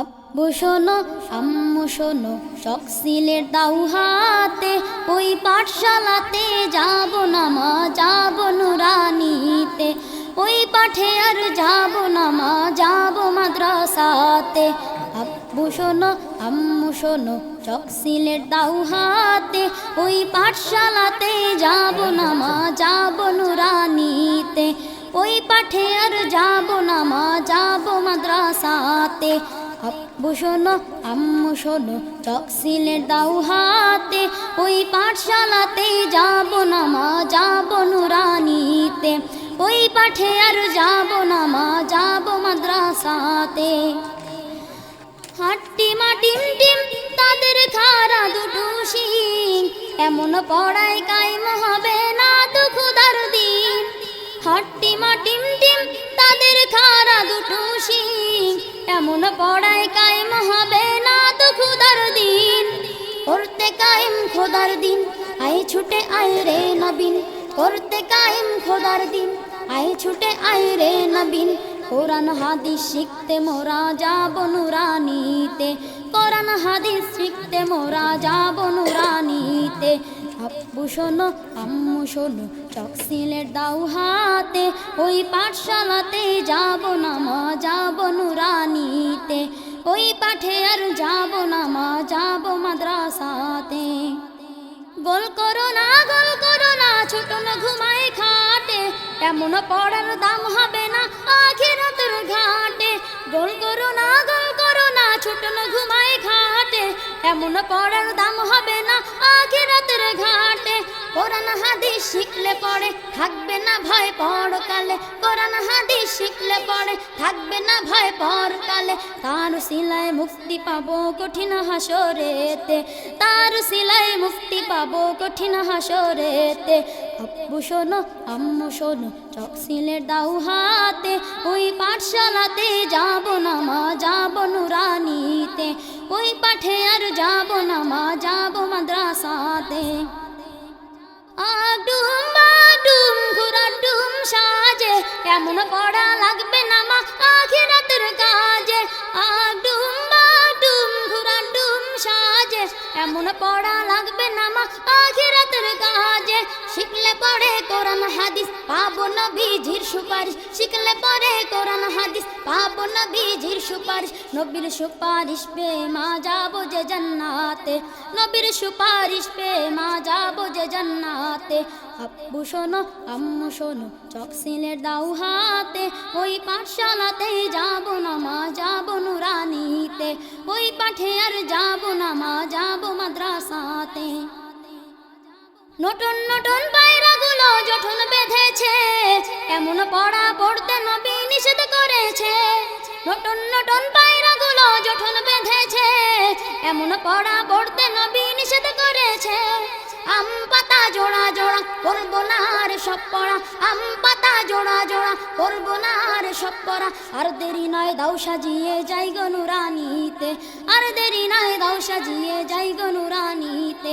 আব্বু শোনো, আম্মু শোনো শখসিলের দাউ হাতে, ওই পাঠশালাতে যাব না মা, যাব নুরানিতে। ওই পাঠে আর যাব না মা, যাব মাদ্রাসাতে। আব্বু শোনো, আম্মু শোনো চকসিলের দাউ হাতে, ওই পাঠশালাতে যাব না মা, যাব নুরানিতে। ওই পাঠে আর যাব না মা, যাব মাদ্রাসাতে। আব্বু শোনো আম্মু শোনো চকসিলের দাউ হাতে, ওই পাঠশালাতে যাব না মা, যাব নুরানিতে। ওই পাঠে আর যাব না মা, যাব মাদ্রাসাতে। হাট্টি মাটিম টিম তাদের খারা দুটো শিং। এমন পড়ায় কায়েম হবে না তো খুদার দিন। হাট্টি মাটিম টিম, তাদের খারা দুটো শিং। এমন পড়ায় কায়েম হবে না তো খুদার দিন। করতে কায়েম খোদার দিন আই ছুটে আয় রে নবীন। করতে কায়েম খোদার দিন আই ছুটে আয় রে নবীন। কোরআন, হাদিস শিখতে মোরা যাব নুরানিতে। কোরআন, হাদিস শিখতে মোরা যাব নুরানিতে। আব্বু শোনো, আম্মু শোনো চকসিলের দাউ হাতে। ওই পাঠশালাতে যাব না, মা যাব নুরানিতে। ওই পাঠে আর যাব না মা, যাব মাদ্রাসাতে। গোল করো না, গোল করো না, ছোট না ঘুমায় খাটে। এমন পড়ার দাম হবে না আখিরাতের ঘাটে। গোল করো না, গোল করো না, ছোট না ঘুমায় খাটে। এমন পড়ার দাম হবে না আখিরাতের ঘাটে। কোরআন হাদিস শিখলে পড়ে, থাকবে না ভয় পরকালে। কোরআন হাদিস শিখলে পড়ে, থাকবে না ভয় পরকালে। তার সিলায় মুক্তি পাবো কঠিন হাসরেতে। তার সিলায় মুক্তি পাবো কঠিন হাসরেতে। আব্বু শোনো, আম্মু শোনো চকসিলের দাউ হাতে। ওই পাঠশালাতে যাব না মা, যাব নুরানিতে। ওই পাঠে আর যাব না মা, যাব মাদ্রাসাতে। সাজে। এমন পড়া লাগবে না মা, আখিরাতের কাজে। আডুম বাডুম ঘুরাডুম সাজে। এমন পড়া লাগবে না মা, আখিরাতের কাজে। শিখলে পড়ে কোরআন হাদিস পাবো নবীজির সুপারিশ। শিখলে পড়ে কোরআন, হাদিস পাবো নবীজির সুপারিশ। নবীর সুপারিশ পে মা যাব যে জান্নাতে। নবীর সুপারিশ পে মা যাব যে জান্নাতে। আব্বু শোনো, আম্মু শোনো চকসিলের দাউ হাতে। ওই পাঠশালাতে যাব না, মা যাব নুরানিতে। ওই পাঠে আর যাব না, মা যাব মাদ্রাসাতে। নতুন নতুন পায়রাগুলো পড়া পড়তে নবী নিষেধ করেছে। নতুন নতুন পায়রাগুলো জঠন বেঁধেছে। এমন পড়া পড়তে নবী নিষেধ করেছে। আম পাতা জোড়া জোড়া করব না আর সব পড়া। আম পাতা জোড়া জোড়া করব না আর সব পড়া। আর দেরি নয় দাও সাজিয়ে যাই গনুরানিতে আর দেরি নয় দাও সাজিয়ে যাই গনুরানিতে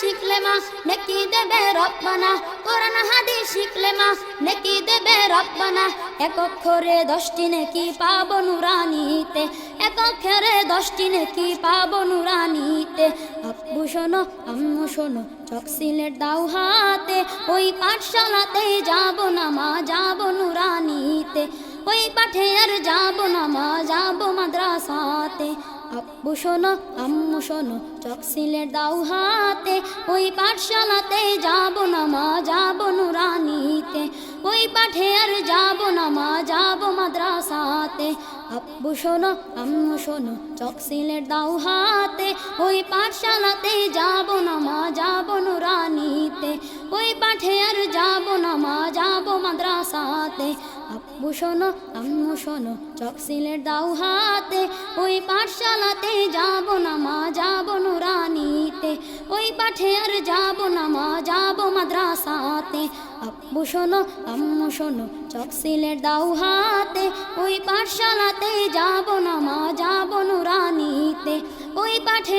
শিখলে মা, নেকি দেবে রব্বানা। কোরআন, হাদিস শিখলে মা, নেকি দেবে রব্বানা। এক অক্ষরে দশটি নেকি পাবো নুরানিতে। এক অক্ষরে দশটি নেকি পাবো নুরানিতে। আব্বু শোনো, আম্মু শোনো চকসিলের দাও হাতে। ওই পাঠশালাতে যাব না মা, যাব নুরানিতে। ওই পাঠে আর যাব না মা আব্বু শোনো আম্মু শোনো চকসিলের দাও হাতে, ওই পাঠশালাতে যাব না মা, যাব নুরানিতে। ওই পাঠে আর যাব না মা, যাব মাদ্রাসাতে। আব্বু শোনো আম্মু শোনো চকসিলের দাও হাতে, ওই পাঠশালাতে যাব না মা, যাব নুরানিতে। ওই পাঠে আর যাব না মা, যাব মাদ্রাসাতে। শোনো চক সিলেট দাও হাতে। ওই পাঠশালাতে যাব না মা, যাব নুরানিতে। ওই পাঠে আর যাব না মা, যাব মাদ্রাসাতে। আব্বু শোনো আম্মু শোনো চক সিলেট দাও হাতে। ওই পাঠশালাতে যাব না মা, যাব নুরানিতে। ওই পাঠে